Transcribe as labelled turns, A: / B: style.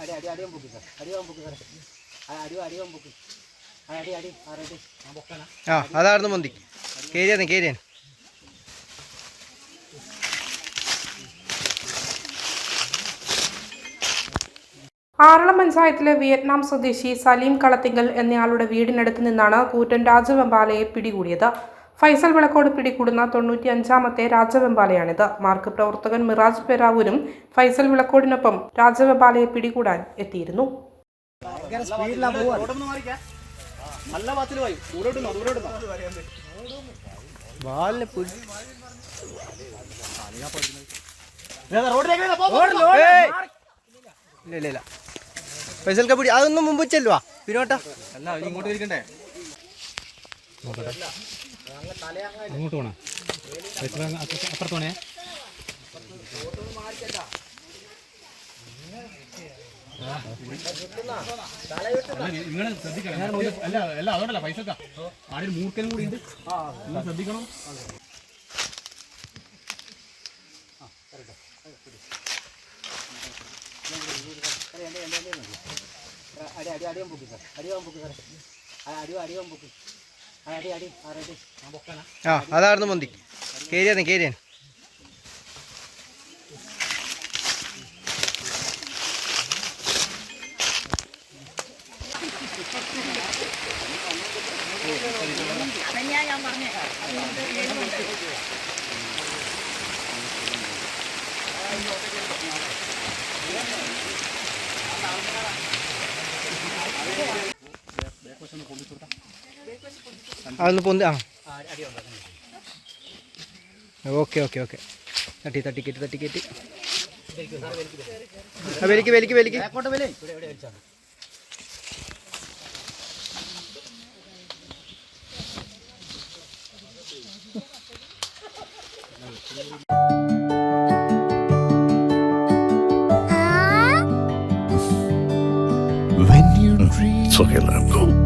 A: അടി അടി അടിയാൻ പൊക്കി സാർ അടിയാൻ പൊക്കി സാറേ ആ, അടി അടിയാൻ പൊക്കി അടി അടി ആ ഞാൻ പൊക്കാനാ
B: ആ അതായിരുന്നു മന്തി കേരിയാന്ന് കേരിയാണ്
C: ആറളം പഞ്ചായത്തിലെ വിയറ്റ്നാം സ്വദേശി സലീം കളത്തിങ്കൽ എന്നയാളുടെ വീടിനടുത്ത് നിന്നാണ് കൂറ്റൻ രാജവെമ്പാലയെ പിടികൂടിയത് ഫൈസൽ വിളക്കോട് പിടികൂടുന്ന തൊണ്ണൂറ്റി അഞ്ചാമത്തെ രാജവെമ്പാലയാണിത്. മാർക്ക് പ്രവർത്തകൻ മിറാജ് പെരാവൂരും ഫൈസൽ വിളക്കോടിനൊപ്പം രാജവെമ്പാലയെ പിടികൂടാൻ എത്തിയിരുന്നു.
B: ഫൈസൽ കപ്പിടി അതൊന്നും മുമ്പ് ചെല്ലുവാ പിന്നോട്ടാ.
A: അല്ല ഇങ്ങോട്ട് ഇരിക്കണ്ടേ?
D: അങ്ങോട്ട് എത്ര അപ്പുറത്ത് പോണേ നിങ്ങൾ ശ്രദ്ധിക്കണം അല്ല അല്ല അതുകൊണ്ടല്ല പൈസ ആടെ മൂർക്കനും കൂടി ഉണ്ട് നിങ്ങൾ ശ്രദ്ധിക്കണം
A: അടി അടി അടിയാൻ പൊക്കി സാർ അടിയാൻ പൊക്കി സാർ അടിയാൻ പൊക്കി ആ, അതായിരുന്നു മന്തി. ആ കയറിയാൻ പൊക്കാനാ
B: ആ അതായിരുന്നു മന്തി കേരിയാന്ന് കേരിയാൻ അതൊന്ന് പൊന്തി ആ. Okay okay okay. തട്ടി തട്ടി കയറ്റി തട്ടി കയറ്റി വലിക്ക് വലിക്ക് വലിക്ക്
E: When you dream
F: It's